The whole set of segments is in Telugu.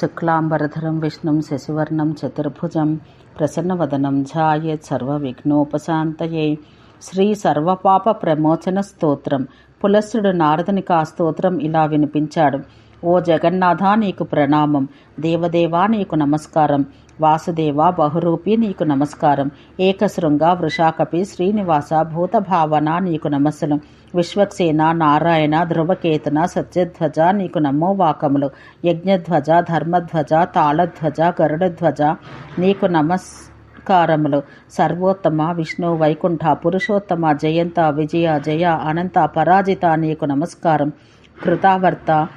శుక్లాంబరధరం విష్ణుం శశివర్ణం చతుర్భుజం ప్రసన్నవదనం ఝాయేత్ సర్వవిఘ్నోపశాంతయే. శ్రీ సర్వపాప ప్రమోచన స్తోత్రం. పులస్సుడు నారదునికి ఆ స్తోత్రం ఇలా వినిపించాడు. ఓ జగన్నాథ నీకు ప్రణామం. దేవదేవా నీకు నమస్కారం. వాసుదేవ బహురూపి నీకు నమస్కారం. ఏకశృంగ వృషాకపి శ్రీనివాస భూతభావన నీకు నమస్సులు. విశ్వక్సేన నారాయణ ధ్రువకేతన సత్యధ్వజ నీకు నమో వాకములు. యజ్ఞధ్వజ ధర్మధ్వజ తాళధ్వజ గరుడధ్వజ నీకు నమస్కారములు. సర్వోత్తమ విష్ణు వైకుంఠ పురుషోత్తమ జయంత విజయ జయ అనంత పరాజిత నీకు నమస్కారం. కృతావర్త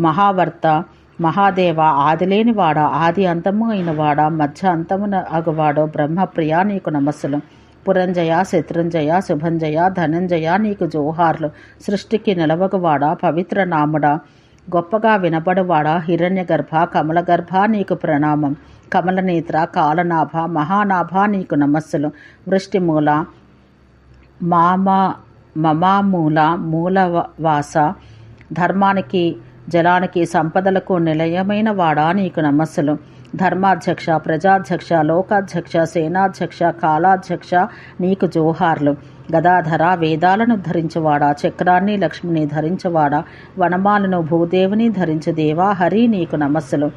మహావర్త మహాదేవ ఆదిలేనివాడా ఆది అంతము అయినవాడా మధ్య అంతమున అగువాడో బ్రహ్మప్రియ నీకు నమస్సులు. పురంజయ శత్రుంజయ శుభంజయ ధనంజయ నీకు జోహార్లు. సృష్టికి నిలవగవాడ పవిత్ర నాముడ గొప్పగా వినబడువాడా హిరణ్య గర్భ కమల గర్భ నీకు ప్రణామం. కమలనేత్ర కాలనాభ మహానాభ నీకు నమస్సులు. వృష్టిమూల మామా మమామూల మూలవాస. ధర్మానికి జలానికి సంపదలకు నిలయమైన వాడా నీకు నమస్సులు. ధర్మాధ్యక్ష ప్రజాధ్యక్ష లోకాధ్యక్ష సేనాధ్యక్ష కాలాధ్యక్ష నీకు జోహార్లు. గదాధర వేదాలను ధరించువాడా చక్రాన్ని లక్ష్మిని ధరించువాడా వనమాలను భూదేవిని ధరించు దేవా హరి నీకు నమస్సులు.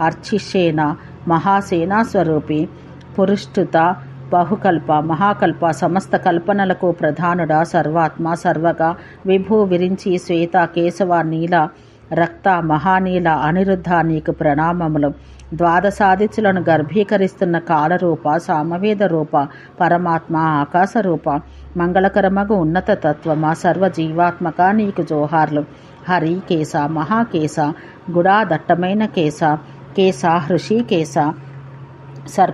అర్చిసేన మహాసేనా స్వరూపి పురుష్టుత బహుకల్ప మహాకల్ప సమస్త కల్పనలకు ప్రధానుడా సర్వాత్మ సర్వగా విభూ విరించి శ్వేత కేశవ నీల రక్త మహానీల అనిరుద్ధ నీకు ప్రణామములు. ద్వాదశాదిత్యులను గర్భీకరిస్తున్న కాలరూప సామవేద రూప పరమాత్మ ఆకాశ రూప మంగళకరమగు ఉన్నత తత్వమ సర్వ జీవాత్మక నీకు జోహార్లు. హరి కేశ మహాకేశ గుడా దట్టమైన కేశ కేశ హృషికేశ సర్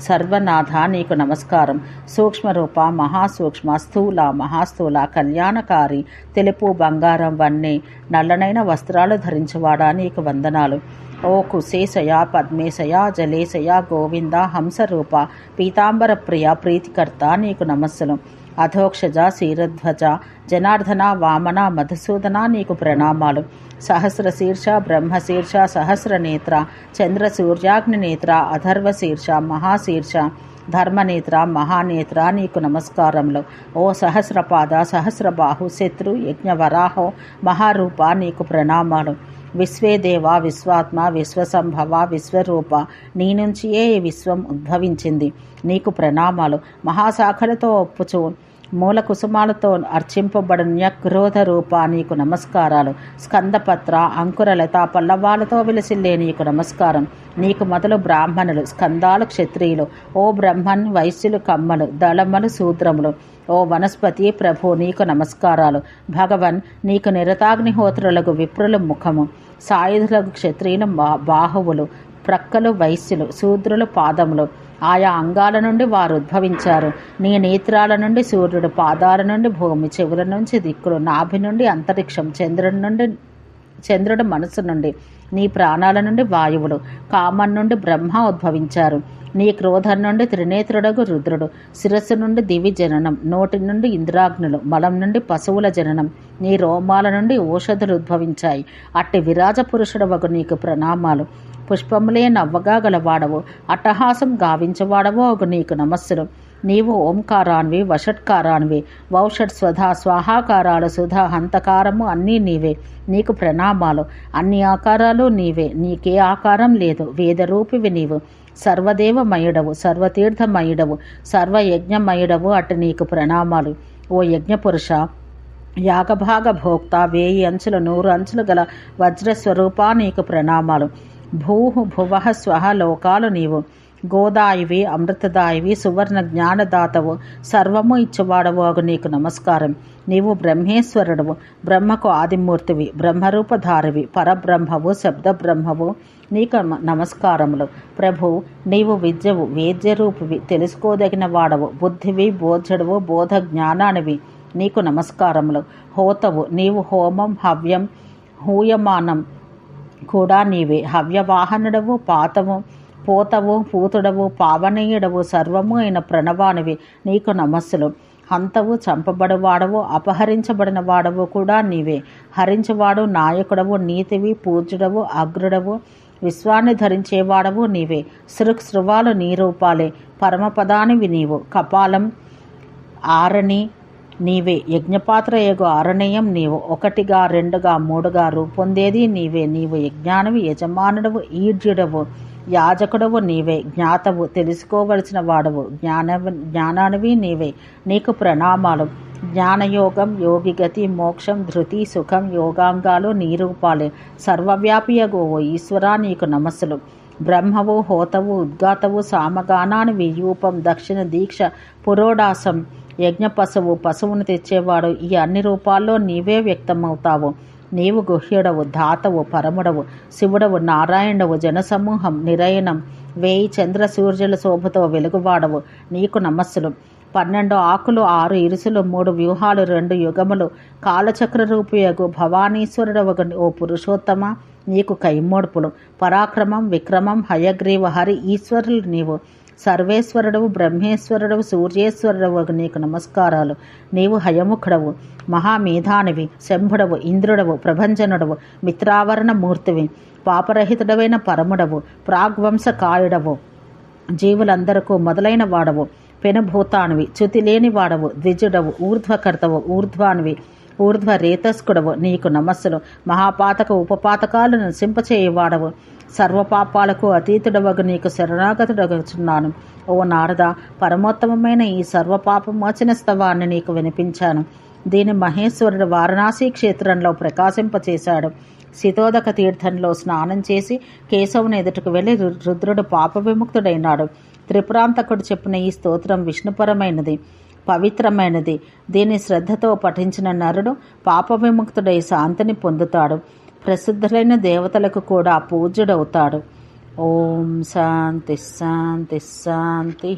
సర్వనాథ నీకు నమస్కారం. సూక్ష్మరూప మహాసూక్ష్మ స్థూల మహాస్థూల కళ్యాణకారి తెలుపు బంగారం వన్నీ నల్లనైన వస్త్రాలు ధరించువాడా నీకు వందనాలు. ఓ కుశేషయ పద్మేశయ జలేశయ గోవింద హంసరూప పీతాంబర ప్రియ ప్రీతికర్త నీకు నమస్సులు. అధోక్షజ శీరధ్వజ జనార్దన వామన మధుసూదన నీకు ప్రణామాలు. సహస్ర శీర్ష బ్రహ్మశీర్ష సహస్ర నేత్ర చంద్ర సూర్యాగ్ని నేత్ర అధర్వ శీర్ష మహాశీర్ష ధర్మనేత్ర మహానేత్ర నీకు నమస్కారములు. ఓ సహస్రపాద సహస్రబాహు శత్రు యజ్ఞవరాహో మహారూప నీకు ప్రణామాలు. విశ్వేదేవ విశ్వాత్మ విశ్వసంభవ విశ్వరూప నీ నుంచియే ఈ విశ్వం ఉద్భవించింది. నీకు ప్రణామాలు. మహాశాఖలతో ఒప్పుచు మూల కుసుమాలతో అర్చింపబడిన క్రోధ రూప నీకు నమస్కారాలు. స్కందపత్ర అంకురలత పల్లవాలతో విలసిల్లే నీకు నమస్కారం. నీకు మొదలు బ్రాహ్మణులు స్కందాలు క్షత్రియులు. ఓ బ్రహ్మన్ వైశ్యులు కమ్మలు దళమలు శూద్రములు ఓ వనస్పతి ప్రభు నీకు నమస్కారాలు. భగవన్ నీకు నిరతాగ్నిహోత్రులకు విప్రుల ముఖము. సాయుధులకు క్షత్రియులు బాహువులు. ప్రక్కలు వైశ్యులు శూద్రులు పాదములు. ఆయా అంగాల నుండి వారు ఉద్భవించారు. నీ నేత్రాల నుండి సూర్యుడు పాదాల నుండి భూమి చెవుల నుంచి దిక్కులు నాభి నుండి అంతరిక్షం చంద్రుడి నుండి చంద్రుడు మనసు నుండి నీ ప్రాణాల నుండి వాయువులు. కామం నుండి బ్రహ్మ ఉద్భవించారు. నీ క్రోధం నుండి త్రినేత్రుడగు రుద్రుడు. శిరస్సు నుండి దివి జననం. నోటి నుండి ఇంద్రాగ్నులు. మలం నుండి పశువుల జననం. నీ రోమాల నుండి ఔషధులు ఉద్భవించాయి. అట్టి విరాజ పురుషుడు వగు నీకు ప్రణామాలు. పుష్పములే నవ్వగా గలవాడవు. అట్టహాసం గావించవాడవో ఒక నీకు నమస్సులు నీవు ఓంకారాన్వి వషట్కారాన్వి. వౌషట్ స్వధా స్వాహాకారాలు సుధా హంతకారము అన్నీ నీవే. నీకు ప్రణామాలు. అన్ని ఆకారాలు నీవే. నీకే ఆకారం లేదు. వేదరూపివి నీవు. సర్వదేవమయుడవు సర్వతీర్థమయుడవు సర్వయజ్ఞమయుడవు అటు నీకు ప్రణామాలు. ఓ యజ్ఞపురుష యాగభాగ భోక్త వేయి అంచులు నూరు అంచులు గల వజ్రస్వరూపా నీకు ప్రణామాలు. భూ భువ స్వహ లోకాలు నీవు. గోదాయివి అమృతదాయివి సువర్ణ జ్ఞానదాతవు సర్వము ఇచ్చేవాడవు అగు నీకు నమస్కారం. నీవు బ్రహ్మేశ్వరుడవు బ్రహ్మకు ఆదిమూర్తివి బ్రహ్మరూపధారివి పరబ్రహ్మవు శబ్దబ్రహ్మవు నీకు నమస్కారములు. ప్రభు నీవు విద్యవు వేద్యరూపివి తెలుసుకోదగిన వాడవు బుద్ధివి బోధుడువు బోధ జ్ఞానానివి నీకు నమస్కారములు. హోతవు నీవు హోమం హవ్యం హూయమానం కూడా నీవే. హవ్యవాహనుడవు పాతము పోతవు పూతుడవు పావనీయుడవు సర్వము అయిన ప్రణవానివి. నీకు నమస్సులు. హంతవు చంపబడువాడవు అపహరించబడిన వాడవు కూడా నీవే. హరించవాడు నాయకుడవు నీతివి పూజ్యుడవు అగ్రుడవు విశ్వాన్ని ధరించేవాడవు నీవే. సృక్ శృవాలు నీ రూపాలే. పరమపదానివి నీవు. కపాలం ఆరణి నీవే యజ్ఞపాత్ర యగు నీవు ఒకటిగా రెండుగా మూడుగా రూపొందేది నీవే. నీవు యజ్ఞానవి యజమానుడవు ఈడ్యుడవు యాజకుడవు నీవే. జ్ఞాతవు తెలుసుకోవలసిన వాడవు. జ్ఞాన జ్ఞానానివి నీవే. నీకు ప్రణామాలు. జ్ఞానయోగం యోగిగతి మోక్షం ధృతి సుఖం యోగాంగాలు నీరూపాలే సర్వవ్యాపియగు ఓ ఈశ్వరా నీకు నమస్సులు. బ్రహ్మవు హోతవు ఉద్గాతవు సామగానానివి యూపం దక్షిణ దీక్ష పురోడాసం యజ్ఞ పశువు పశువును తెచ్చేవాడు. ఈ అన్ని రూపాల్లో నీవే వ్యక్తమవుతావు. నీవు గుహ్యుడవు ధాతవు పరముడవు శివుడవు నారాయణుడవు జనసమూహం నిరయనం. వేయి చంద్ర సూర్యుల శోభతో వెలుగువాడవు. నీకు నమస్సులు. పన్నెండు ఆకులు ఆరు ఇరుసులు మూడు వ్యూహాలు రెండు యుగములు. కాలచక్ర రూపయగు భవానీశ్వరుడవగు ఓ పురుషోత్తమ నీకు కైమోడ్పులు. పరాక్రమం విక్రమం హయగ్రీవ హరి ఈశ్వరులు నీవు. సర్వేశ్వరుడవు బ్రహ్మేశ్వరుడవు సూర్యేశ్వరుడవు నీకు నమస్కారాలు. నీవు హయముఖుడవు మహామేధానివి శంభుడవు ఇంద్రుడవు ప్రభంజనుడవు మిత్రావరణ మూర్తివి పాపరహితుడవైన పరముడవు ప్రాగ్వంశకాయుడవు. జీవులందరకు మొదలైన వాడవు పెనుభూతానివి చ్యుతి లేని వాడవు ద్విజుడవు ఊర్ధ్వకర్తవు ఊర్ధ్వానివి ఊర్ధ్వ రేతస్కుడవు నీకు నమస్సులు. మహాపాతక ఉపపాతకాలను నశింపచేయవాడవు. సర్వపాపాలకు అతీతుడవగు నీకు శరణాగతుడగుచున్నాను. ఓ నారద పరమోత్తమమైన ఈ సర్వపాపమోచన స్తవాన్ని నీకు వినిపించాను. దీని మహేశ్వరుడు వారణాసి క్షేత్రంలో ప్రకాశింపచేశాడు. శితోదక తీర్థంలో స్నానం చేసి కేశవుని ఎదుటకు వెళ్ళి రుద్రుడు పాప విముక్తుడైనాడు. త్రిపురాంతకుడు చెప్పిన ఈ స్తోత్రం విష్ణుపరమైనది. పవిత్రమైనది. దీన్ని శ్రద్ధతో పఠించిన నరుడు పాప విముక్తుడై శాంతిని పొందుతాడు. ప్రసిద్ధులైన దేవతలకు కూడా పూజ్యుడవుతాడు. ఓం శాంతి శాంతి శాంతి.